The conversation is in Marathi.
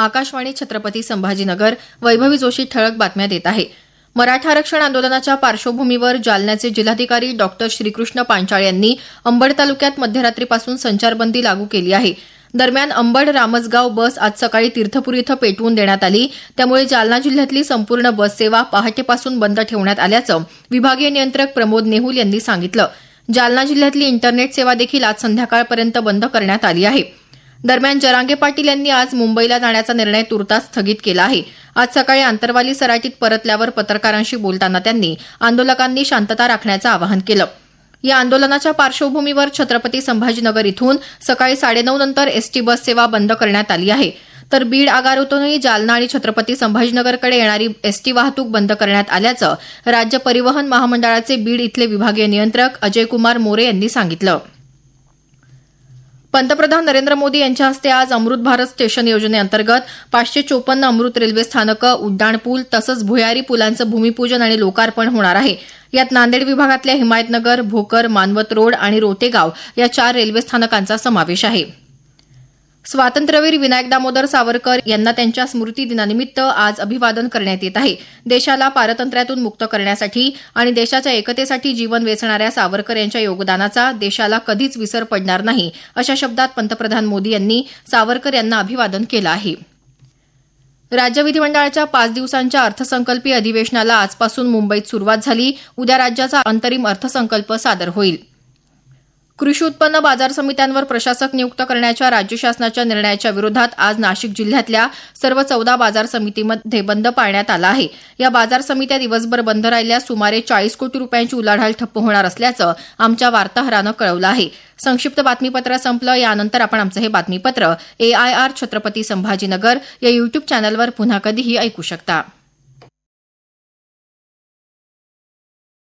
आकाशवाणी छत्रपती संभाजीनगर वैभवी जोशी ठळक बातम्या देत आहे. मराठा आरक्षण आंदोलनाच्या पार्श्वभूमीवर जालन्याचे जिल्हाधिकारी डॉक्टर श्रीकृष्ण पांचाळ यांनी अंबड तालुक्यात मध्यरात्रीपासून संचारबंदी लागू केली आहे. दरम्यान अंबड रामसगाव बस आज सकाळी तीर्थपुरी इथं पेटवून देण्यात आली. त्यामुळे जालना जिल्ह्यातली संपूर्ण बस सेवा पहाटेपासून बंद ठेवण्यात आल्याचं विभागीय नियंत्रक प्रमोद नेहुल यांनी सांगितलं. जालना जिल्ह्यातली इंटरनेट सेवा देखील आज संध्याकाळपर्यंत बंद करण्यात आली आहे. दरम्यान जरांगे पाटील यांनी आज मुंबईला जाण्याचा निर्णय तुर्तास स्थगित केला आहे. आज सकाळी आंतरवाली सराटीत परतल्यावर पत्रकारांशी बोलताना त्यांनी आंदोलकांनी शांतता राखण्याचं आवाहन केलं. या आंदोलनाच्या पार्श्वभूमीवर छत्रपती संभाजीनगर इथून सकाळी साडेनऊ नंतर एसटी बस सेवा बंद करण्यात आली आहे. तर बीड आगारातूनही जालना आणि छत्रपती संभाजीनगरकडे येणारी एसटी वाहतूक बंद करण्यात आल्याचं राज्य परिवहन महामंडळाचे बीड इथले विभागीय नियंत्रक अजयकुमार मोरे यांनी सांगितलं. पंतप्रधान नरेंद्र मोदी यांच्या हस्ते आज अमृत भारत स्टेशन योजनेअंतर्गत पाचशे चोपन्न अमृत रेल्वे स्थानकं उड्डाणपूल तसंच भुयारी पुलांचं भूमिपूजन आणि लोकार्पण होणार आहे. यात नांदेड विभागातल्या हिमायतनगर भोकर मानवत रोड आणि रोटेगाव या चार रेल्वे स्थानकांचा समावेश आहे. स्वातंत्र्यवीर विनायक दामोदर सावरकर यांना त्यांच्या स्मृती दिनानिमित्त आज अभिवादन करण्यात येत आहे. देशाला पारतंत्र्यातून मुक्त करण्यासाठी आणि देशाच्या एकतेसाठी जीवन वेचणाऱ्या सावरकर यांच्या योगदानाचा देशाला कधीच विसर पडणार नाही अशा शब्दात पंतप्रधान मोदी यांनी सावरकर यांना अभिवादन केलं आहे. राज्य विधिमंडळाच्या पाच दिवसांच्या अर्थसंकल्पीय अधिवेशनाला आजपासून मुंबईत सुरुवात झाली. उद्या राज्याचा अंतरिम अर्थसंकल्प सादर होईल. कृषी उत्पन्न बाजार समित्यांवर प्रशासक नियुक्त करण्याच्या राज्य शासनाच्या निर्णयाच्या विरोधात आज नाशिक जिल्ह्यातल्या सर्व चौदा बाजार समितीमध्ये बंद पाळण्यात आला आहे. या बाजार समित्या दिवसभर बंद राहिल्यास सुमारे चाळीस कोटी रुपयांची उलाढाल ठप्प होणार असल्याचं आमच्या वार्ताहरानं कळवलं आहे. संक्षिप्त बातमीपत्र संपलं यानंतर आपण आमचं हे बातमीपत्र एआयआर छत्रपती संभाजीनगर या युट्यूब चॅनलवर पुन्हा कधीही ऐकू शकता.